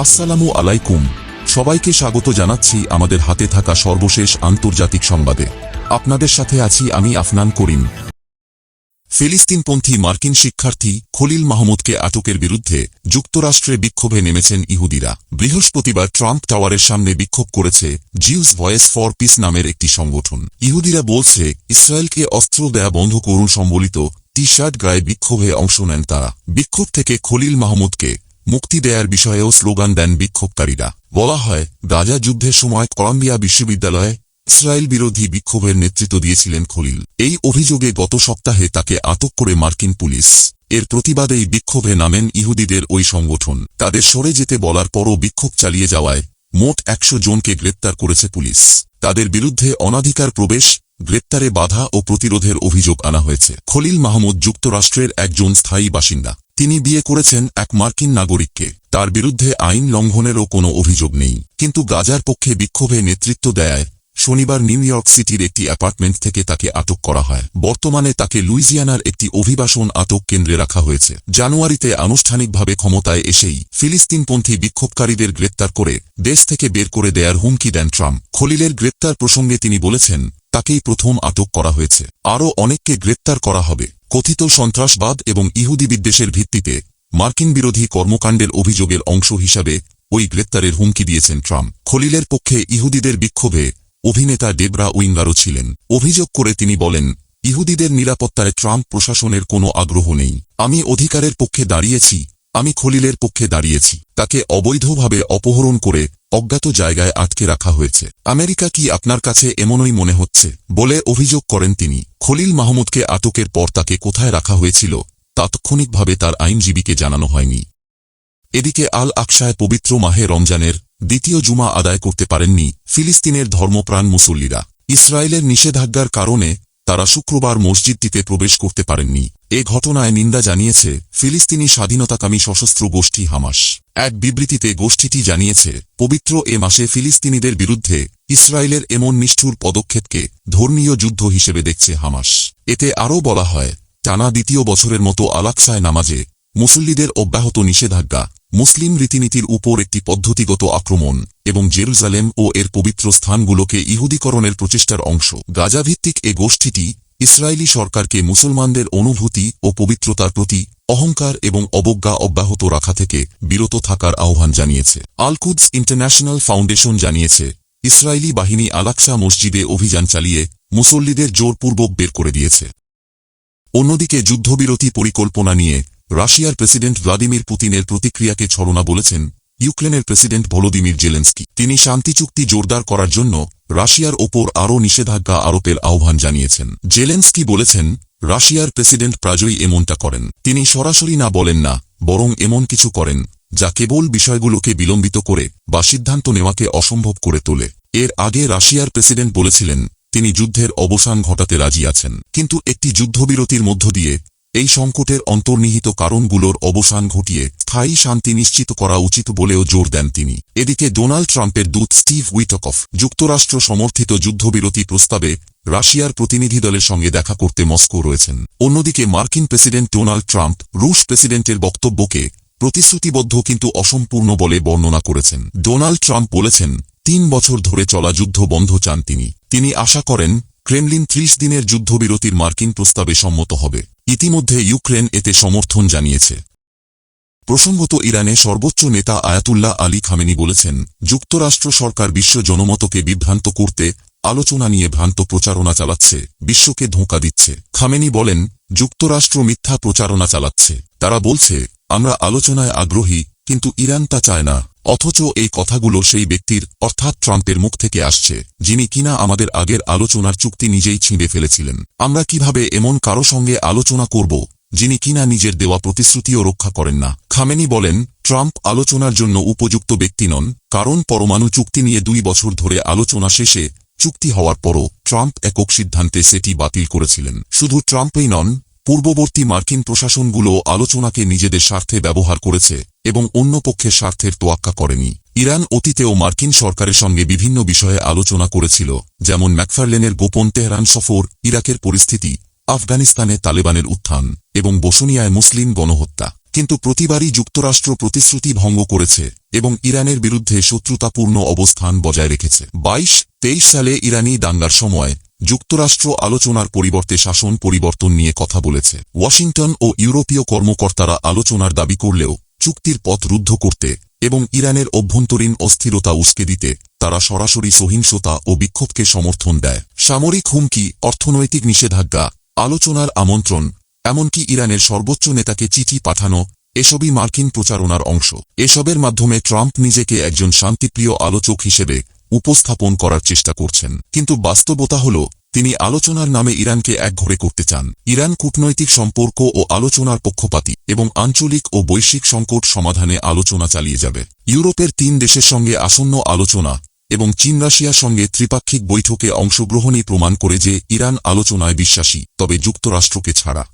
আসসালামু আলাইকুম। সবাইকে স্বাগত জানাচ্ছি আমাদের হাতে থাকা সর্বশেষ আন্তর্জাতিক সংবাদে। আপনাদের সাথে আছি আমি আফনান করিম। ফিলিস্তিনপন্থী মার্কিন শিক্ষার্থী খলিল মাহমুদকে আটকের বিরুদ্ধে যুক্তরাষ্ট্রে বিক্ষোভে নেমেছেন ইহুদিরা। বৃহস্পতিবার ট্রাম্প টাওয়ারের সামনে বিক্ষোভ করেছে জিউস ভয়েস ফর পিস নামের একটি সংগঠন। ইহুদিরা বলছে, ইসরায়েলকে অস্ত্র দেয়া বন্ধ করুন সম্বলিত টি শার্ট গায়ে বিক্ষোভে অংশ নেন তারা। বিক্ষোভ থেকে খলিল মাহমুদকে মুক্তি দেয়ার বিষয়েও স্লোগান দেন বিক্ষোভকারীরা। বলা হয়, গাজা যুদ্ধের সময় কলম্বিয়া বিশ্ববিদ্যালয়ে ইসরায়েল বিরোধী বিক্ষোভের নেতৃত্ব দিয়েছিলেন খলিল। এই অভিযোগে গত সপ্তাহে তাকে আটক করে মার্কিন পুলিশ। এর প্রতিবাদেই বিক্ষোভে নামেন ইহুদিদের ওই সংগঠন। তাদের সরে যেতে বলার পরও বিক্ষোভ চালিয়ে যাওয়ায় মোট একশো জনকে গ্রেপ্তার করেছে পুলিশ। তাদের বিরুদ্ধে অনাধিকার প্রবেশ, গ্রেপ্তারে বাধা ও প্রতিরোধের অভিযোগ আনা হয়েছে। খলিল মাহমুদ যুক্তরাষ্ট্রের একজন স্থায়ী বাসিন্দা। তিনি বিয়ে করেছেন এক মার্কিন নাগরিককে। তার বিরুদ্ধে আইন লঙ্ঘনেরও কোনো অভিযোগ নেই। কিন্তু গাজার পক্ষে বিক্ষোভে নেতৃত্ব দেয় শনিবার নিউ ইয়র্ক সিটির একটি অ্যাপার্টমেন্ট থেকে তাকে আটক করা হয়। বর্তমানে তাকে লুইজিয়ানার একটি অভিবাসন আটক কেন্দ্রে রাখা হয়েছে। জানুয়ারিতে আনুষ্ঠানিকভাবে ক্ষমতায় এসেই ফিলিস্তিনপন্থী বিক্ষোভকারীদের গ্রেপ্তার করে দেশ থেকে বের করে দেয়ার হুমকি দেন ট্রাম্প। খলিলের গ্রেপ্তার প্রসঙ্গে তিনি বলেছেন তাকেই প্রথম আটক করা হয়েছে। আরও অনেককে গ্রেপ্তার করা হবে। কথিত সন্ত্রাসবাদ এবং ইহুদি বিদ্বেষের ভিত্তিতে মার্কিন বিরোধী কর্মকাণ্ডের অভিযোগের অংশ হিসাবে ওই গ্রেপ্তারের হুমকি দিয়েছেন ট্রাম্প। খলিলের পক্ষে ইহুদিদের বিক্ষোভে অভিনেতা ডেবরা উইঙ্গারও ছিলেন। অভিযোগ করে তিনি বলেন, ইহুদিদের নিরাপত্তায় ট্রাম্প প্রশাসনের কোনো আগ্রহ নেই। আমি অধিকারের পক্ষে দাঁড়িয়েছি। আমি খলিলের পক্ষে দাঁড়িয়েছি। তাকে অবৈধভাবে অপহরণ করে অজ্ঞাত জায়গায় আটকে রাখা হয়েছে। আমেরিকা কি আপনার কাছে এমনই মনে হচ্ছে? বলে অভিযোগ করেন তিনি। খলিল মাহমুদকে আটকের পর তাকে কোথায় রাখা হয়েছিল? তাৎক্ষণিকভাবে তার আইনজীবীকে জানানো হয়নি। এদিকে আল আকশায় পবিত্র মাহে রমজানের দ্বিতীয় জুমা আদায় করতে পারেননি ফিলিস্তিনের ধর্মপ্রাণ মুসল্লিরা। ইসরায়েলের নিষেধাজ্ঞার কারণে তারা শুক্রবার মসজিদটিতে প্রবেশ করতে পারেননি। এ ঘটনায় নিন্দা জানিয়েছে ফিলিস্তিনি স্বাধীনতাকামী সশস্ত্র গোষ্ঠী হামাস। এক বিবৃতিতে গোষ্ঠীটি জানিয়েছে, পবিত্র এ মাসে ফিলিস্তিনিদের বিরুদ্ধে ইসরায়েলের এমন নিষ্ঠুর পদক্ষেপকে ধর্মীয় যুদ্ধ হিসেবে দেখছে হামাস। এতে আরও বলা হয়, টানা দ্বিতীয় বছরের মতো আলাকসায় নামাজে মুসল্লিদের অব্যাহত নিষেধাজ্ঞা, মুসলিম রীতিনীতির উপর একটি পদ্ধতিগত আক্রমণ এবং জেরুজালেম ও এর পবিত্র স্থানগুলোকে ইহুদীকরণের প্রচেষ্টার অংশ। গাজাভিত্তিক এ গোষ্ঠীটি ইসরায়েলি সরকারকে মুসলমানদের অনুভূতি ও পবিত্রতার প্রতি অহংকার এবং অবজ্ঞা অব্যাহত রাখা থেকে বিরত থাকার আহ্বান জানিয়েছে। আলকুদস ইন্টারন্যাশনাল ফাউন্ডেশন জানিয়েছে, ইসরায়েলি বাহিনী আলাকসা মসজিদে অভিযান চালিয়ে মুসল্লিদের জোরপূর্বক বের করে দিয়েছে। অন্যদিকে যুদ্ধবিরতি পরিকল্পনা নিয়ে রাশিয়ার প্রেসিডেন্ট ভ্লাদিমির পুতিনের প্রতিক্রিয়াকে ছলনা বলেছেন ইউক্রেনের প্রেসিডেন্ট ভলোদিমির জেলেন্সকি। তিনি শান্তি চুক্তি জোরদার করার জন্য রাশিয়ার ওপর আরও নিষেধাজ্ঞা আরোপের আহ্বান জানিয়েছেন। জেলেন্সকি বলেছেন, রাশিয়ার প্রেসিডেন্ট প্রাজই এমনটা করেন। তিনি সরাসরি না বলেন না, বরং এমন কিছু করেন, যা কেবল বিষয়গুলোকে বিলম্বিত করে বা সিদ্ধান্ত নেওয়াকে অসম্ভব করে তোলে। এর আগে রাশিয়ার প্রেসিডেন্ট বলেছিলেন, তিনি যুদ্ধের অবসান ঘটাতে রাজি আছেন। কিন্তু একটি যুদ্ধবিরতির মধ্য দিয়ে এই সংকটের অন্তর্নিহিত কারণগুলোর অবসান ঘটিয়ে স্থায়ী শান্তি নিশ্চিত করা উচিত বলেও জোর দেন তিনি। এদিকে ডোনাল্ড ট্রাম্পের দূত স্টিভ উইটকফ যুক্তরাষ্ট্র সমর্থিত যুদ্ধবিরতি প্রস্তাবে রাশিয়ার প্রতিনিধি দলের সঙ্গে দেখা করতে মস্কো রয়েছেন। অন্যদিকে মার্কিন প্রেসিডেন্ট ডোনাল্ড ট্রাম্প রুশ প্রেসিডেন্টের বক্তব্যকে প্রতিশ্রুতিবদ্ধ কিন্তু অসম্পূর্ণ বলে বর্ণনা করেছেন। ডোনাল্ড ট্রাম্প বলেছেন, তিন বছর ধরে চলা যুদ্ধ বন্ধ চান তিনি। তিনি আশা করেন ক্রেমলিন ত্রিশ দিনের যুদ্ধবিরতির মার্কিন প্রস্তাবে সম্মত হবে। ইতিমধ্যে ইউক্রেন এতে সমর্থন জানিয়েছে। প্রসঙ্গত ইরানে সর্বোচ্চ নেতা আয়াতুল্লাহ আলী খামেনি বলেছেন, যুক্তরাষ্ট্র সরকার বিশ্ব জনমতকে বিভ্রান্ত করতে আলোচনা নিয়ে ভ্রান্ত প্রচারণা চালাচ্ছে, বিশ্বকে ধোঁকা দিচ্ছে। খামেনি বলেন, যুক্তরাষ্ট্র মিথ্যা প্রচারণা চালাচ্ছে। তারা বলছে, আমরা আলোচনায় আগ্রহী, কিন্তু ইরান তা চায় না। অথচ এই কথাগুলো সেই ব্যক্তির, অর্থাৎ ট্রাম্পের মুখ থেকে আসছে, যিনি কিনা আমাদের আগের আলোচনার চুক্তি নিজেই ছিঁড়ে ফেলেছিলেন। আমরা কীভাবে এমন কারও সঙ্গে আলোচনা করব, যিনি কিনা নিজের দেওয়া প্রতিশ্রুতিও রক্ষা করেন না? খামেনি বলেন, ট্রাম্প আলোচনার জন্য উপযুক্ত ব্যক্তি নন, কারণ পরমাণু চুক্তি নিয়ে দুই বছর ধরে আলোচনা শেষে চুক্তি হওয়ার পরও ট্রাম্প একক সিদ্ধান্তে সেটি বাতিল করেছিলেন। শুধু ট্রাম্পই নন, পূর্ববর্তী মার্কিন প্রশাসনগুলো আলোচনাকে নিজেদের স্বার্থে ব্যবহার করেছে। এবং অন্য পক্ষের স্বার্থের তোয়াক্কা করেনি। ইরান অতীতেও মার্কিন সরকারের সঙ্গে বিভিন্ন বিষয়ে আলোচনা করেছিল, যেমন ম্যাকফারলেনের গোপন তেহরান সফর, ইরাকের পরিস্থিতি, আফগানিস্তানে তালেবানের উত্থান এবং বসুনিয়ায় মুসলিম গণহত্যা। কিন্তু প্রতিবারই যুক্তরাষ্ট্র প্রতিশ্রুতি ভঙ্গ করেছে এবং ইরানের বিরুদ্ধে শত্রুতাপূর্ণ অবস্থান বজায় রেখেছে। বাইশ, তেইশ সালে ইরানি দাঙ্গার সময় যুক্তরাষ্ট্র আলোচনার পরিবর্তে শাসন পরিবর্তন নিয়ে কথা বলেছে। ওয়াশিংটন ও ইউরোপীয় কর্মকর্তারা আলোচনার দাবি করলেও চুক্তির পথ রুদ্ধ করতে এবং ইরানের অভ্যন্তরীণ অস্থিরতা উস্কে দিতে তারা সরাসরি সহিংসতা ও বিক্ষোভকে সমর্থন দেয়। সামরিক হুমকি, অর্থনৈতিক নিষেধাজ্ঞা, আলোচনার আমন্ত্রণ, এমনকি ইরানের সর্বোচ্চ নেতাকে চিঠি পাঠানো, এসবই মার্কিন প্রচারণার অংশ। এসবের মাধ্যমে ট্রাম্প নিজেকে একজন শান্তিপ্রিয় আলোচক হিসেবে উপস্থাপন করার চেষ্টা করছেন। কিন্তু বাস্তবতা হল তিনি আলোচনার নামে ইরানকে একঘরে করতে চান। ইরান কূটনৈতিক সম্পর্ক ও আলোচনার পক্ষপাতি এবং আঞ্চলিক ও বৈশ্বিক সংকট সমাধানে আলোচনা চালিয়ে যাবে। ইউরোপের তিন দেশের সঙ্গে আসন্ন আলোচনা এবং চীন রাশিয়ার সঙ্গে ত্রিপাক্ষিক বৈঠকে অংশগ্রহণই প্রমাণ করে যে ইরান আলোচনায় বিশ্বাসী, তবে যুক্তরাষ্ট্রকে ছাড়া।